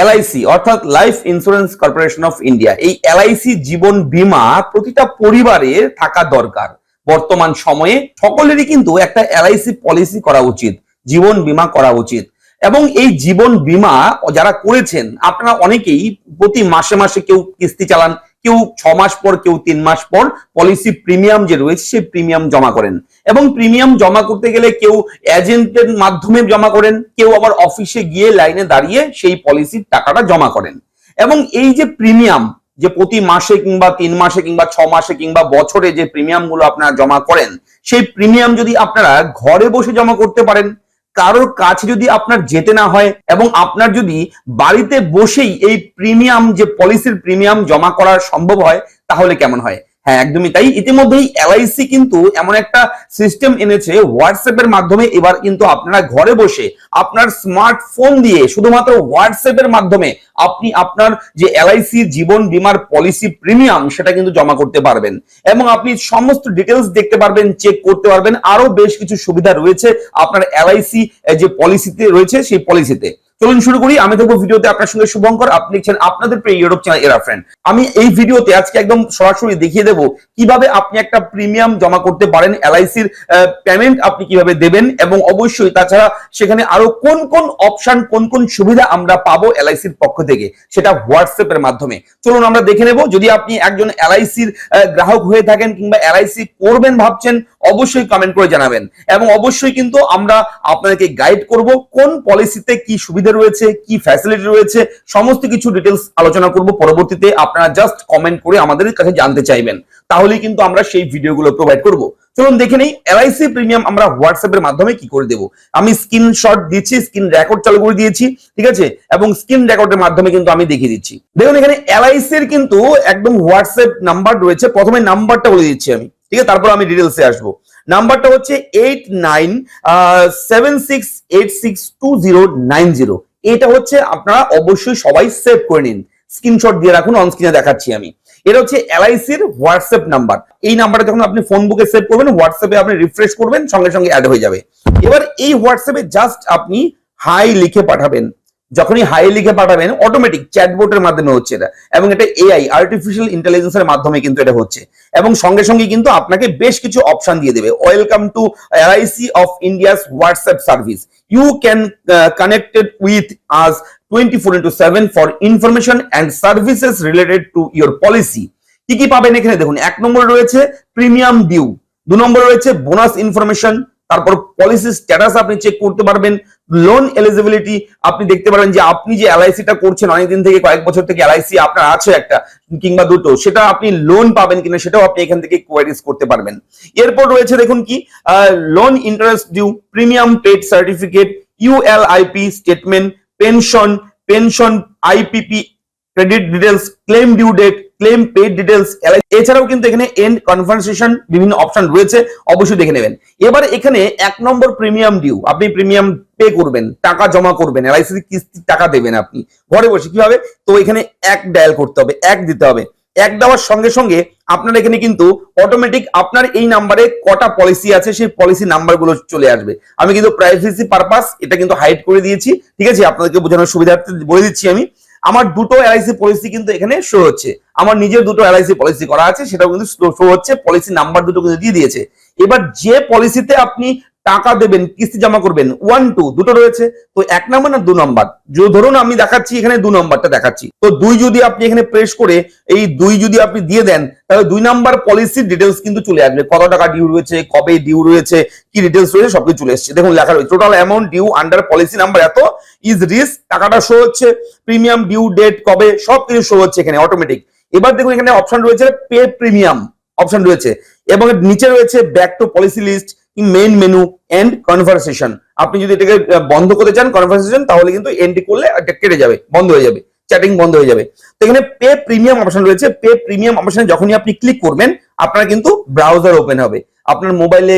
LIC অর্থাৎ life insurance corporation of India এই LIC জীবন বীমা প্রতিটা পরিবারের থাকা দরকার। বর্তমান সময়ে সকলেরই কিন্তু একটা এলআইসি পলিসি করা উচিত, জীবন বীমা করা উচিত। এবং এই জীবন বীমা যারা করেছেন, আপনারা অনেকেই প্রতি মাসে মাসে কেউ কিস্তি চালান কেউ ছ মাস পর, কেউ তিন মাস পর পলিসি প্রিমিয়াম যে রয়েছে সেই প্রিমিয়াম জমা করেন। এবং প্রিমিয়াম জমা করতে গেলে কেউ এজেন্টের মাধ্যমে জমা করেন, কেউ আবার অফিসে গিয়ে লাইনে দাঁড়িয়ে সেই পলিসির টাকাটা জমা করেন। এবং এই যে প্রিমিয়াম যে প্রতি মাসে কিংবা তিন মাসে কিংবা ছ মাসে কিংবা বছরে যে প্রিমিয়ামগুলো আপনারা জমা করেন, সেই প্রিমিয়াম যদি আপনারা ঘরে বসে জমা করতে পারেন কারোর কাছে যদি আপনার যেতে না হয় এবং আপনার যদি বাড়িতে বসেই এই প্রিমিয়াম যে পলিসির প্রিমিয়াম জমা করা সম্ভব হয়, তাহলে কেমন হয়? হ্যাঁ একদমই তাই। ইতিমধ্যেই এলআইসি কিন্তু এমন একটা সিস্টেম এনেছে হোয়াটসঅ্যাপ এর মাধ্যমে। এবার কিন্তু আপনারা ঘরে বসে আপনার স্মার্টফোন দিয়ে শুধুমাত্র হোয়াটসঅ্যাপ এর মাধ্যমে আপনি আপনার যে এলআইসি জীবন বীমার পলিসি প্রিমিয়াম সেটা কিন্তু জমা করতে পারবেন। এবং আপনি সমস্ত ডিটেলস দেখতে পারবেন চেক করতে পারবেন। আরও বেশ কিছু সুবিধা রয়েছে আপনার এলআইসি যে পলিসিতে রয়েছে, সেই পলিসিতে চলুন শুরু করি। আমি দেখব ভিডিওতে আপনার সঙ্গে শুভঙ্কর। আপনি লিখছেন, আপনাদের প্রিয় ইউটিউব চ্যানেল এরা ফ্রেন্ড আমি এই ভিডিওতে আজকে একদম সরাসরি দেখিয়ে দেবো কীভাবে আপনি একটা প্রিমিয়াম জমা করতে পারেন এলআইসির পেমেন্ট আপনি কীভাবে দেবেন এবং অবশ্যই তাছাড়া সেখানে আরও কোন কোন অপশন কোন কোন সুবিধা আমরা পাবো এলআইসির পক্ষ থেকে, সেটা হোয়াটসঅ্যাপ এর মাধ্যমে। চলুন আমরা দেখে নেব, যদি আপনি একজন এলআইসির গ্রাহক হয়ে থাকেন কিংবা এলআইসি করবেন ভাবছেন অবশ্যই কমেন্ট করে জানাবেন। এবং অবশ্যই কিন্তু আমরা আপনাদেরকে গাইড করব কোন পলিসিতে কি সুবিধা রয়েছে, কি ফ্যাসিলিটি রয়েছে, সমস্ত কিছু ডিটেলস আলোচনা করব। পরবর্তীতে আপনারা জাস্ট কমেন্ট করে আমাদের কাছে জানতে চাইবেন। তাহলেই কিন্তু আমরা সেই ভিডিওগুলো প্রোভাইড করব। চলুন দেখে নেই এলআইসি প্রিমিয়াম আমরা হোয়াটসঅ্যাপ এর মাধ্যমে কি করে দেব? আমি স্ক্রিনশট দিচ্ছি স্ক্রিন রেকর্ড চালু করে দিয়েছি, ঠিক আছে? এবং স্ক্রিন রেকর্ডের মাধ্যমে কিন্তু আমি দেখিয়ে দিচ্ছি। দেখুন এখানে এলআইসির কিন্তু একদম হোয়াটসঅ্যাপ নাম্বার রয়েছে। প্রথমে নাম্বারটা বলে দিচ্ছি আমি। ঠিক আছে, তারপর আমি ডিটেলসে আসব। নাম্বারটা হচ্ছে এইট নাইন এটা হচ্ছে আপনারা অবশ্যই সবাই সেভ করে নিন। স্ক্রিনশট দিয়ে রাখুন অন স্ক্রিনে দেখাচ্ছি আমি। এটা হচ্ছে এলআইসির হোয়াটসঅ্যাপ নাম্বার এই নাম্বারটা যখন আপনি ফোন বুকে সেভ করবেন হোয়াটসঅ্যাপে আপনি রিফ্রেশ করবেন, সঙ্গে সঙ্গে অ্যাড হয়ে যাবে। এবার এই হোয়াটসঅ্যাপে জাস্ট আপনি হাই লিখে পাঠাবেন। যখনই হাই লিখে পাঠাবেন অটোমেটিক চ্যাটবোটের মাধ্যমে হচ্ছে এটা। এবং এটা এআই আর্টিফিশিয়াল ইন্টেলিজেন্সের মাধ্যমে কিন্তু এটা হচ্ছে। এবং সঙ্গে সঙ্গে কিন্তু আপনাকে বেশ কিছু অপশন দিয়ে দেবে। Welcome to LIC of India's WhatsApp service you can connected with us twenty four into seven for information and services related to your policy কি কি পাবেন এখানে? দেখুন, এক নম্বর রয়েছে প্রিমিয়াম ডিউ দু নম্বর রয়েছে বোনাস ইনফরমেশন তারপর পলিসি স্ট্যাটাস আপনি চেক করতে পারবেন লোন এলিজিবিলিটি আপনি দেখতে পারেন যে আপনি যে এলআইসিটা করছেন, অনেকদিন থেকে, কয়েক বছর থেকে এলআইসি আপনার আছে একটা, কিংবা দুটো, সেটা আপনি লোন পাবেন কিনা সেটাও আপনি এখান থেকে কোয়ারিজ করতে পারবেন। এরপর রয়েছে দেখুন কি loan interest due premium paid certificate ULIP statement pension pension IPP credit details claim due date claim paid details এছাড়াও কিন্তু এখানে এন্ড কনভারসেশন বিভিন্ন অপশন রয়েছে, অবশ্যই দেখে নেবেন। এবার এখানে এক নম্বর প্রিমিয়াম ডিউ আপনি প্রিমিয়াম পে করবেন, টাকা জমা করবেন এলআইসি কিস্তির টাকা দেবেন আপনি। ঘরে বসে কীভাবে তো এখানে এক ডায়াল করতে হবে, এক দিতে হবে। এক দেওয়ার সঙ্গে সঙ্গে আপনার এখানে কিন্তু অটোমেটিক আপনার এই নাম্বারে কটা পলিসি আছে, সেই পলিসি নাম্বারগুলো চলে আসবে। আমি কিন্তু প্রাইভেসি পারপাস এটা কিন্তু হাইড করে দিয়েছি, ঠিক আছে? আপনাদেরকে বোঝানোর সুবিধার্থে বলে দিচ্ছি আমি। আমার দুটো এলআইসি পলিসি কিন্তু এখানে শো হচ্ছে। আমার নিজের দুটো এলআইসি পলিসি করা আছে, সেটাও কিন্তু শো হচ্ছে। পলিসি নাম্বার দুটো কিন্তু দিয়ে দিয়েছে। এবার যে পলিসিতে আপনি টাকা দেবেন, কিস্তি জমা করবেন ওয়ান টু দুটো রয়েছে, তো এক নম্বর না দু নম্বর? ধরুন আমি দেখাচ্ছি, এখানে দু নম্বরটা দেখাচ্ছি। তো দুই যদি আপনি এখানে প্রেস করে, এই দুই যদি আপনি দিয়ে দেন, তাহলে দুই নাম্বার পলিসির ডিটেলস কিন্তু চলে আসবে। কত টাকা ডিউ রয়েছে, কবে ডিউ রয়েছে, কি ডিটেলস রয়েছে, সবকিছু চলে এসছে। দেখুন, লেখা রয়েছে total amount due under policy number এত ইজ রিস্ক টাকাটা শো হচ্ছে প্রিমিয়াম ডিউ ডেট কবে সব কিছু শো হচ্ছে এখানে অটোমেটিক এবার দেখুন, এখানে অপশন রয়েছে পে প্রিমিয়াম অপশন রয়েছে, এবং নিচে রয়েছে back to policy list main menu end conversation আপনি যদি এটাকে বন্ধ করতে চান কনভারসেশন তাহলে কিন্তু এন্ড করলে এটা কেটে যাবে, বন্ধ হয়ে যাবে চ্যাটিং বন্ধ হয়ে যাবে। তো এখানে পে প্রিমিয়াম অপশন রয়েছে। পে প্রিমিয়াম অপশনে যখনই আপনি ক্লিক করবেন, আপনার কিন্তু ব্রাউজার ওপেন হবে। আপনার মোবাইলে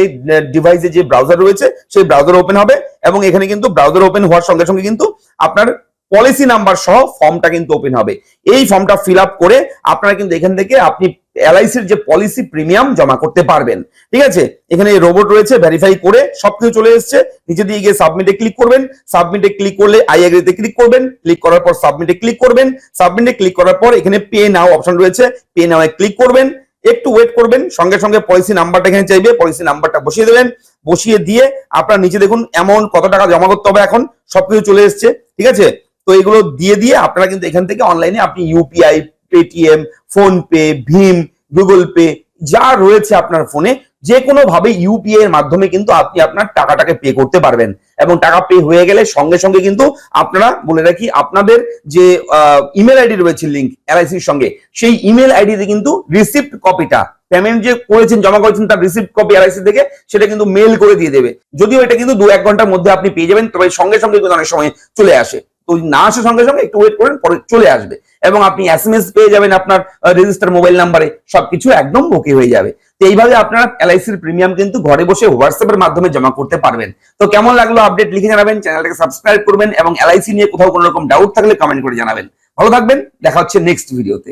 ডিভাইসে যে ব্রাউজার রয়েছে, সেই ব্রাউজার ওপেন হবে এবং এখানে কিন্তু ব্রাউজার ওপেন হওয়ার সঙ্গে সঙ্গে কিন্তু আপনার পলিসি নাম্বার সহ ফর্মটা কিন্তু ওপেন হবে। এই ফর্মটা ফিল আপ করে আপনারা কিন্তু এখান থেকে আপনি এলআইসির যে পলিসি প্রিমিয়াম জমা করতে পারবেন। ঠিক আছে? এখানে রোবট রয়েছে ভেরিফাই করে সবকিছু চলে এসেছে। নিচে দিয়ে গিয়ে সাবমিটে ক্লিক করবেন। সাবমিটে ক্লিক করলে আই এগ্রিতে ক্লিক করবেন। ক্লিক করার পর সাবমিটে ক্লিক করবেন। সাবমিটে ক্লিক করার পর এখানে পে নাও অপশন রয়েছে। পে নাও এ ক্লিক করবেন। একটু ওয়েট করবেন। সঙ্গে সঙ্গে পলিসি নাম্বারটা এখানে চাইবে। পলিসি নাম্বারটা বসিয়ে দেবেন। বসিয়ে দিয়ে আপনার নিচে দেখুন অ্যামাউন্ট কত টাকা জমা করতে হবে এখন। সবকিছু চলে এসেছে। ঠিক আছে? তো এগুলো দিয়ে দিয়ে আপনারা কিন্তু এখান থেকে অনলাইনে আপনি ইউপিআই পেটিএম ফোন পে ভীম গুগল পে যা রয়েছে আপনার ফোনে যে কোনো ভাবে ইউপিআই এর মাধ্যমে কিন্তু আপনি আপনার টাকাটাকে পে করতে পারবেন। এবং টাকা পে হয়ে গেলে সঙ্গে সঙ্গে কিন্তু আপনারা বলে রাখি, আপনাদের যে ইমেল আইডি রয়েছে লিঙ্ক এলআইসির সঙ্গে, সেই ইমেল আইডিতে কিন্তু রিসিপ্ট কপিটা পেমেন্ট যে করেছেন, জমা করেছেন তার রিসিপ্ট কপি এলআইসি থেকে, সেটা কিন্তু মেল করে দিয়ে দেবে। যদিও এটা কিন্তু দু এক ঘণ্টার মধ্যে আপনি পেয়ে যাবেন, তবে সঙ্গে সঙ্গে কিন্তু অনেক সময় চলে আসে। তো না আসার সঙ্গে সঙ্গে একটু ওয়েট করেন, পরে চলে আসবে। এবং আপনি এস এম এস পেয়ে যাবেন আপনার রেজিস্টার মোবাইল নাম্বারে সবকিছু একদম বকে হয়ে যাবে। তো এইভাবে আপনারা এলআইসির প্রিমিয়াম কিন্তু ঘরে বসে হোয়াটসঅ্যাপের মাধ্যমে জমা করতে পারবেন। তো কেমন লাগল আপডেট লিখে জানাবেন চ্যানেলটাকে সাবস্ক্রাইব করবেন এবং এলআইসি নিয়ে কোথাও কোনো রকম ডাউট থাকলে কমেন্ট করে জানাবেন। ভালো থাকবেন, দেখা হচ্ছে নেক্সট ভিডিওতে